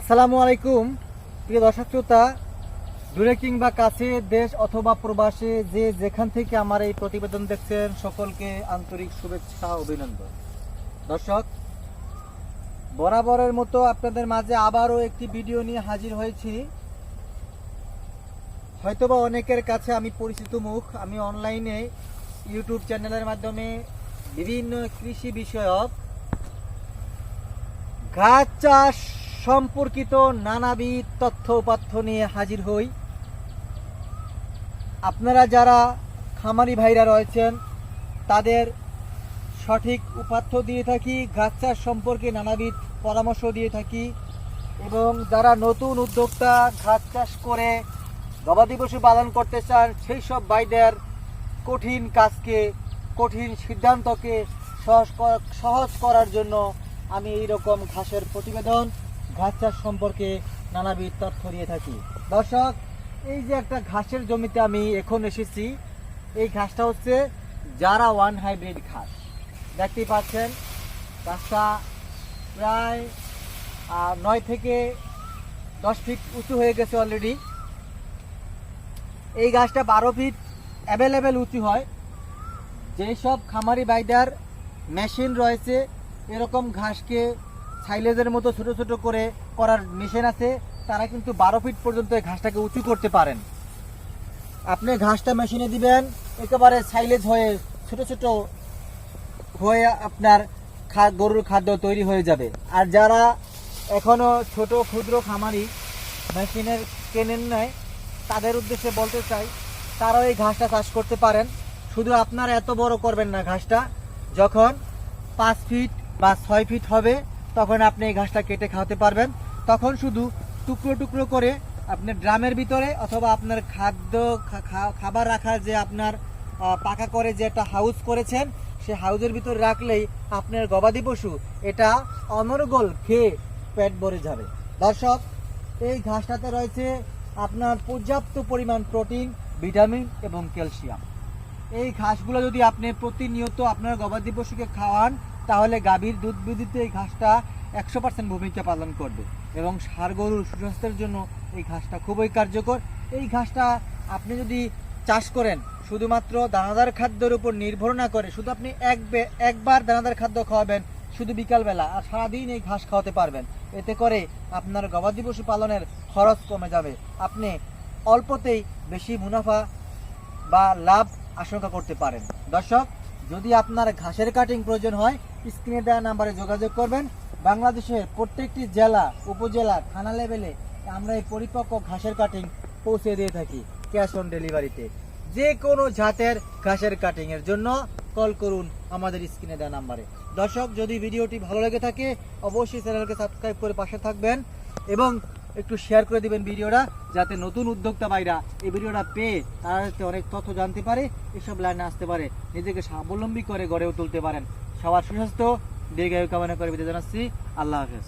আসসালামু আলাইকুম। প্রিয় দর্শক শ্রোতা, দূরে কিংবা কাছে দেশ অথবা প্রবাসে যে যেখান থেকে আমার এই প্রতিবেদন দেখছেন, সকলকে আন্তরিক শুভেচ্ছা, অভিনন্দন। দর্শক, বরাবরের মতো আপনাদের মাঝে আবারও একটি ভিডিও নিয়ে হাজির হয়েছি। হয়তোবা অনেকের কাছে আমি পরিচিত মুখ। আমি অনলাইনে ইউটিউব চ্যানেলের মাধ্যমে বিভিন্ন কৃষি বিষয়ক গাছ চাষ সম্পর্কিত নানাবিধ তথ্য উপাত্য নিয়ে হাজির হই। আপনারা যারা খামারি ভাইরা রয়েছেন, তাদের সঠিক উপাত্য দিয়ে থাকি গাছ চাষ সম্পর্কে নানাবিধ পরামর্শ দিয়ে থাকি এবং যারা নতুন উদ্যোক্তা গাছ চাষ করে গবাদি পশু পালন করতে চান, সেই সব ভাইদের কঠিন কাজকে, কঠিন সিদ্ধান্তকে সহজ সহজ করার জন্য আমি এই রকম ঘাসের প্রতিবেদন ঘাস চাষ সম্পর্কে নানাবিধ তথ্য দিয়ে থাকি। দর্শক, এই যে একটা ঘাসের জমিতে আমি এখন এসেছি, এই ঘাসটা হচ্ছে যারা ওয়ান হাইব্রিড ঘাস। দেখতেই পাচ্ছেন ঘাসটা প্রায় নয় থেকে দশ ফিট উঁচু হয়ে গেছে অলরেডি এই গাছটা বারো ফিট অ্যাভেলেবেল উঁচু হয়। যেসব খামারি বাইদার মেশিন রয়েছে, এরকম ঘাসকে সাইলেজের মতো ছোট ছোট করে করার মেশিন আছে, তারা কিন্তু বারো ফিট পর্যন্ত এই ঘাসটাকে উঁচু করতে পারেন। আপনি ঘাসটা মেশিনে দিবেন, একেবারে সাইলেজ হয়ে, ছোট ছোট হয়ে আপনার গরুর খাদ্য তৈরি হয়ে যাবে। আর যারা এখনও ছোট ক্ষুদ্র খামারি মেশিনের কেনেন নাই, তাদের উদ্দেশ্যে বলতে চাই, তারাও এই ঘাসটা চাষ করতে পারেন। শুধু আপনারা এত বড় করবেন না ঘাসটা, যখন পাঁচ ফিট বা ছয় ফিট হবে তখন আপনি এই ঘাসটা কেটে খাওয়াতে পারবেন। তখন শুধু টুকরো টুকরো করে আপনি ড্রামের ভিতরে অথবা আপনার খাদ্য খাবার রাখার যে আপনার পাকা করে যে একটা হাউস করেছেন, সে হাউসের ভিতরে রাখলেই আপনার গবাদি পশু এটা অনর্গল খেয়ে পেট ভরে যাবে। দর্শক, এই ঘাসটাতে রয়েছে আপনার পর্যাপ্ত পরিমাণ প্রোটিন, ভিটামিন এবং ক্যালসিয়াম। এই ঘাসগুলো যদি আপনি প্রতিনিয়ত আপনার গবাদি পশুকে খাওয়ান, তাহলে গাভীর দুধ বৃদ্ধিতে এই ঘাসটা একশো পার্সেন্ট ভূমিকা পালন করবে এবং সার গরুর সুস্বাস্থ্যের জন্য এই ঘাসটা খুবই কার্যকর। এই ঘাসটা আপনি যদি চাষ করেন, শুধুমাত্র দানাদার খাদ্যের উপর নির্ভর না করে শুধু আপনি এক একবার দানাদার খাদ্য খাওয়াবেন, শুধু বিকালবেলা আর সারাদিন এই ঘাস খাওয়াতে পারবেন। এতে করে আপনার গবাদি পশু পালনের খরচ কমে যাবে। আপনি অল্পতেই বেশি মুনাফা বা লাভ আশঙ্কা করতে পারেন। দর্শক, যদি আপনার ঘাসের কাটিং প্রয়োজন হয় স্ক্রিনে দেওয়া নাম্বারে যোগাযোগ করবেন। বাংলাদেশের প্রত্যেকটি জেলা, উপজেলা, থানা লেভেলে আমরা এই পরিপক্ক ঘাসের কাটিং পৌঁছে দিয়ে থাকি ক্যাশ অন ডেলিভারিতে যে কোনো জাতের ঘাসের কাটিং এর জন্য কল করুন আমাদের স্ক্রিনে দেওয়া নাম্বারে দর্শক, যদি ভিডিওটি ভালো লেগে থাকে, অবশ্যই চ্যানেলকে সাবস্ক্রাইব করে পাশে থাকবেন এবং একটু শেয়ার করে দিবেন ভিডিওটা, যাতে নতুন উদ্যোক্তা ভাইরা এই ভিডিওটা পেয়ে তারা যাতে অনেক তথ্য জানতে পারে, এসব লাইনে আসতে পারে, নিজেকে স্বাবলম্বী করে গড়েও তুলতে পারেন। সবার সুস্বাস্থ্য, দীর্ঘায়ু কামনা করে বিদায় জানাচ্ছি। আল্লাহ হাফেজ।